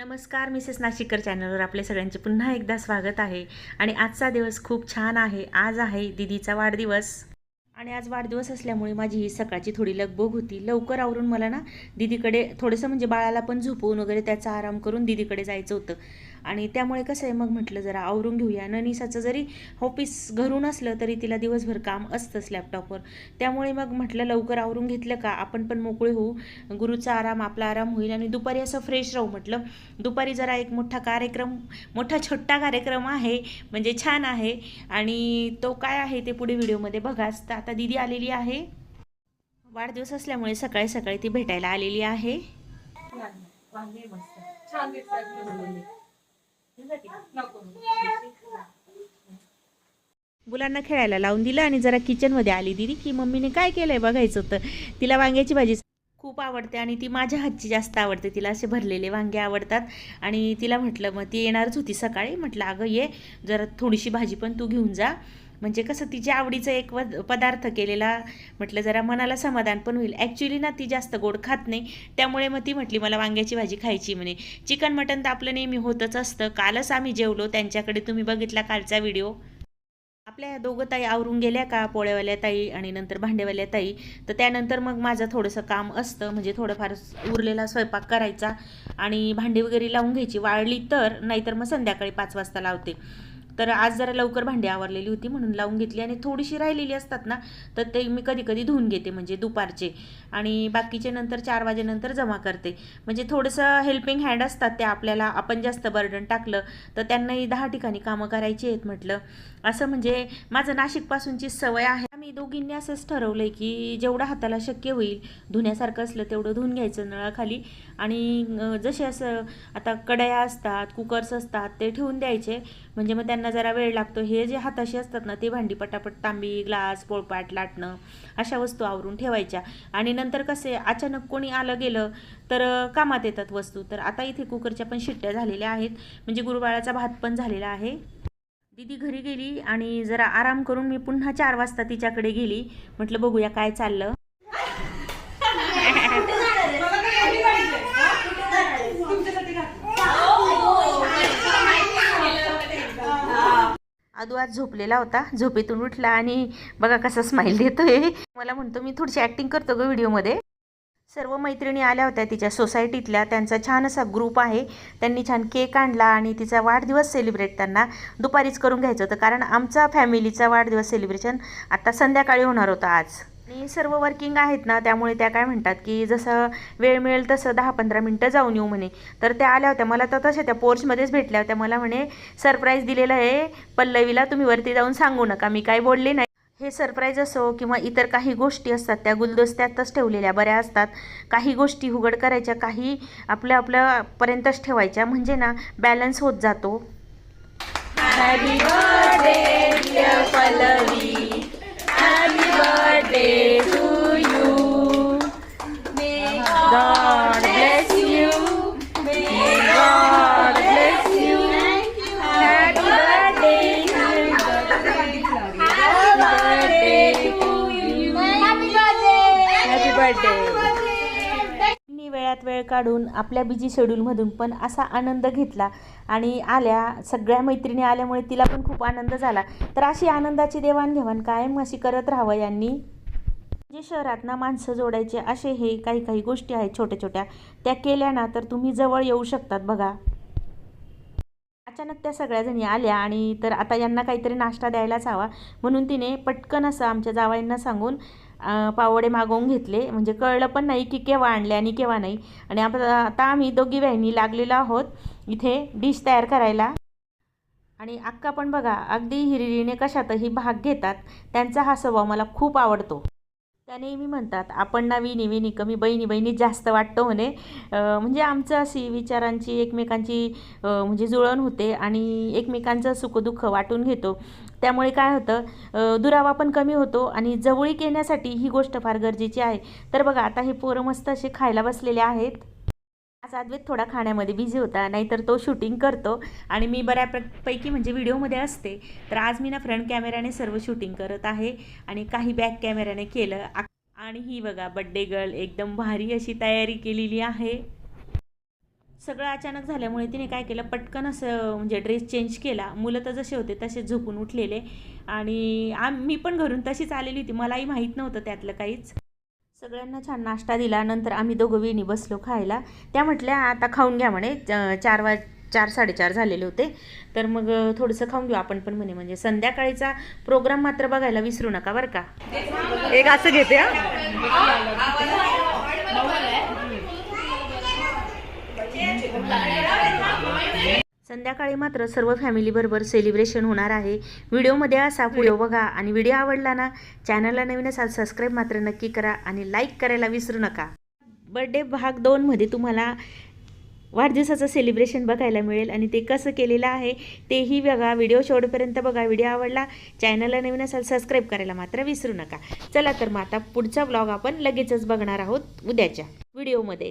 नमस्कार मिसेस नाशिककर चॅनलवर आपले सगळ्यांचे पुन्हा एकदा स्वागत आहे. आणि आजचा दिवस खूप छान आहे. आज आहे दिदीचा वाढदिवस. आणि आज वाढदिवस असल्यामुळे माझी ही सकाळची थोडी लगबोग होती. लवकर आवरून मला ना दिदीकडे थोडंसं म्हणजे बाळाला पण झोपवून वगैरे त्याचा आराम करून दिदीकडे जायचं होतं. आणि त्यामुळे कसं आहे मग म्हटलं जरा आवरून घेऊया. ननिसाचं जरी ऑफिस घरून असलं तरी तिला दिवसभर काम असतंच लॅपटॉपवर त्यामुळे मग म्हटलं लवकर आवरून घेतलं का? आपण पण मोकळे होऊ. गुरुचा आराम आपला आराम होईल आणि दुपारी असं फ्रेश राहू म्हटलं. दुपारी जरा एक मोठा कार्यक्रम मोठा छोटा कार्यक्रम आहे म्हणजे छान आहे. आणि तो काय आहे ते पुढे व्हिडिओमध्ये बघाच तर आता दिदी आलेली आहे. वाढदिवस असल्यामुळे सकाळी सकाळी ती भेटायला आलेली आहे. छान दिसतात मुलांना खेळायला लावून दिलं आणि जरा किचनमध्ये आली. दिदी की मम्मीने काय केलंय बघायचं होतं? तिला वांग्याची भाजी खूप आवडते आणि ती माझ्या हातची जास्त आवडते. तिला असे भरलेले वांगे आवडतात. आणि तिला म्हटलं मग ती येणारच होती सकाळी. म्हटलं अगं ये जरा थोडीशी भाजी पण तू घेऊन जा. म्हणजे कसं तिच्या आवडीचा एक व पदार्थ केलेला म्हटलं जरा मनाला समाधान पण होईल. ॲक्च्युली ना ती जास्त गोड खात नाही. त्यामुळे मग ती म्हटली मला वांग्याची भाजी खायची म्हणे. चिकन मटन तर आपलं नेहमी होतच असतं. कालच आम्ही जेवलो. त्यांच्याकडे तुम्ही बघितला कालचा व्हिडिओ. आपल्या या दोघं ताई आवरून गेल्या का? पोळ्यावाल्या ताई आणि नंतर भांडेवाल्या ताई. तर त्यानंतर मग माझं थोडंसं काम असतं. म्हणजे थोडंफार उरलेला स्वयंपाक करायचा आणि भांडी वगैरे लावून घ्यायची. वाळली तर नाहीतर मग संध्याकाळी पाच वाजता लावते. तर आज जरा लवकर भांडी आवरलेली होती म्हणून लावून घेतली आणि थोडीशी राहिलेली असतात ना तर ते मी कधी कधी धुवून घेते म्हणजे दुपारचे. आणि बाकीचे नंतर चार वाजेनंतर जमा करते. म्हणजे थोडंसं हेल्पिंग हँड असतात त्या आपल्याला. आपण जास्त बर्डन टाकलं तर त्यांनाही दहा ठिकाणी कामं करायची आहेत म्हटलं. असं म्हणजे माझं नाशिकपासूनची सवय आहे. आम्ही दोघींनी असंच ठरवलं आहे की जेवढं हाताला शक्य होईल धुण्यासारखं असलं तेवढं धुवून घ्यायचं नळाखाली. आणि जसे असं आता कढया असतात कुकर्स असतात ते ठेवून द्यायचे. म्हणजे मग त्यांना जरा वेळ लागतो. हे जे हाताशी असतात ना ते भांडी पटापट तांबी ग्लास पोळपाट लाटणं अशा वस्तू आवरून ठेवायच्या. आणि नंतर कसे अचानक कोणी आलं गेलं तर कामात येतात वस्तू. तर आता इथे कुकरच्या पण शिट्ट्या झालेल्या आहेत. म्हणजे गुरुबाळाचा भात पण झालेला आहे. दीदी घरी गेली आणि जरा आराम करून मी पुन्हा चार वाजता तिच्याकडे गेली. म्हटलं बघूया काय चाललं. आदू आज झोपलेला होता. झोपेतून उठला आणि बघा कसा स्माईल देतोय. मला म्हणतो मी थोडीशी ॲक्टिंग करतो ग व्हिडिओमध्ये सर्व मैत्रिणी आल्या होत्या तिच्या सोसायटीतल्या. त्यांचा छान असा ग्रुप आहे. त्यांनी छान केक आणला आणि तिचा वाढदिवस सेलिब्रेट त्यांना दुपारीच करून घ्यायचं होतं. कारण आमचा फॅमिलीचा वाढदिवस सेलिब्रेशन आता संध्याकाळी होणार होतं आज. आणि सर्व वर्किंग आहेत ना त्यामुळे त्या काय म्हणतात की जसं वेळ मिळेल तसं दहा पंधरा मिनटं जाऊन येऊ म्हणे. तर त्या आल्या होत्या. मला तर तशा त्या पोर्चमध्येच भेटल्या होत्या. मला म्हणे सरप्राईज दिलेलं आहे. पल्लवीला तुम्ही वरती जाऊन सांगू नका. मी काय बोलले नाही. हे सरप्राईज असो किंवा इतर काही गोष्टी असतात त्या गुलदस्त्यातच ठेवलेल्या बऱ्या असतात. काही गोष्टी उघड करायच्या काही आपल्या आपल्यापर्यंतच ठेवायच्या. म्हणजे ना बॅलन्स होत जातो. वेळात वेळ काढून आपल्या बिझी शेड्यूलमधून पण असा आनंद घेतला. आणि आल्या सगळ्या मैत्रिणी आल्यामुळे तिला पण खूप आनंद झाला. तर अशी आनंदाची देवाणघेवाण कायम अशी करत राहावं यांनी. जे शहरात ना माणसं जोडायचे असे हे काही काही गोष्टी आहेत छोट्या छोट्या त्या केल्या ना तर तुम्ही जवळ येऊ शकतात बघा. अचानक त्या सगळ्याजणी आल्या आणि तर आता यांना काहीतरी नाश्ता द्यायलाच हवा. म्हणून तिने पटकन असं आमच्या जावाईंना सांगून पावडे मागवून घेतले. म्हणजे कळलं पण नाही की केव्हा आणले आणि केव्हा नाही. आणि आता आता आम्ही दोघी बहिणी लागलेलो आहोत इथे डिश तयार करायला. आणि अक्का पण बघा अगदी हिरिरीने कशातही भाग घेतात. त्यांचा हा स्वभाव मला खूप आवडतो. त्या नेहमी म्हणतात आपण ना विनी विनी कमी बहिणी बहिणी जास्त वाटतं म्हणे. म्हणजे आमचं अशी विचारांची एकमेकांची म्हणजे जुळण होते आणि एकमेकांचं सुखदुःख वाटून घेतो. त्यामुळे काय होतं दुरावा पण कमी होतो आणि जवळीक येण्यासाठी ही गोष्ट फार गरजेची आहे. तर बघा आता हे पोरं मस्त असे खायला बसलेले आहेत. आज अद्वैत थोडा खाण्यामध्ये बिझी होता नाहीतर तो शूटिंग करतो आणि मी बऱ्यापैकी म्हणजे व्हिडिओमध्ये असते. तर आज मी ना फ्रंट कॅमेऱ्याने सर्व शूटिंग करत आहे आणि काही बॅक कॅमेऱ्याने केलं. आणि ही बघा बड्डे गर्ल एकदम भारी अशी तयारी केलेली आहे. सगळं अचानक झाल्यामुळे तिने काय केलं पटकन असं म्हणजे ड्रेस चेंज केला. मुलं तर जसे होते तसे झोपून उठलेले. आणि आम मी पण घरून तशीच आलेली होती. मलाही माहीत नव्हतं त्यातलं काहीच. सगळ्यांना छान नाश्ता दिला. नंतर आम्ही दोघं विणी बसलो खायला. त्या म्हटल्या आता खाऊन घ्या म्हणे. चार वा चार साडेचार झालेले होते. तर मग थोडंसं खाऊन घेऊ आपण पण म्हणे. म्हणजे संध्याकाळीचा प्रोग्राम मात्र बघायला विसरू नका बरं का? एक असं घेते हा संध्याकाळी मात्र सर्व फॅमिलीबरोबर सेलिब्रेशन होणार आहे. व्हिडिओमध्ये असा व्हिडिओ बघा आणि व्हिडिओ आवडला ना चॅनलला नवीन असाल सबस्क्राईब मात्र नक्की करा आणि लाईक करायला विसरू नका. बड्डे भाग दोनमध्ये तुम्हाला वाढदिवसाचं सेलिब्रेशन बघायला मिळेल आणि ते कसं केलेलं आहे तेही बघा. व्हिडिओ शेवटपर्यंत बघा. व्हिडिओ आवडला चॅनलला नवीन असाल सबस्क्राईब करायला मात्र विसरू नका. चला तर मग आता पुढचा ब्लॉग आपण लगेचच बघणार आहोत उद्याच्या व्हिडिओमध्ये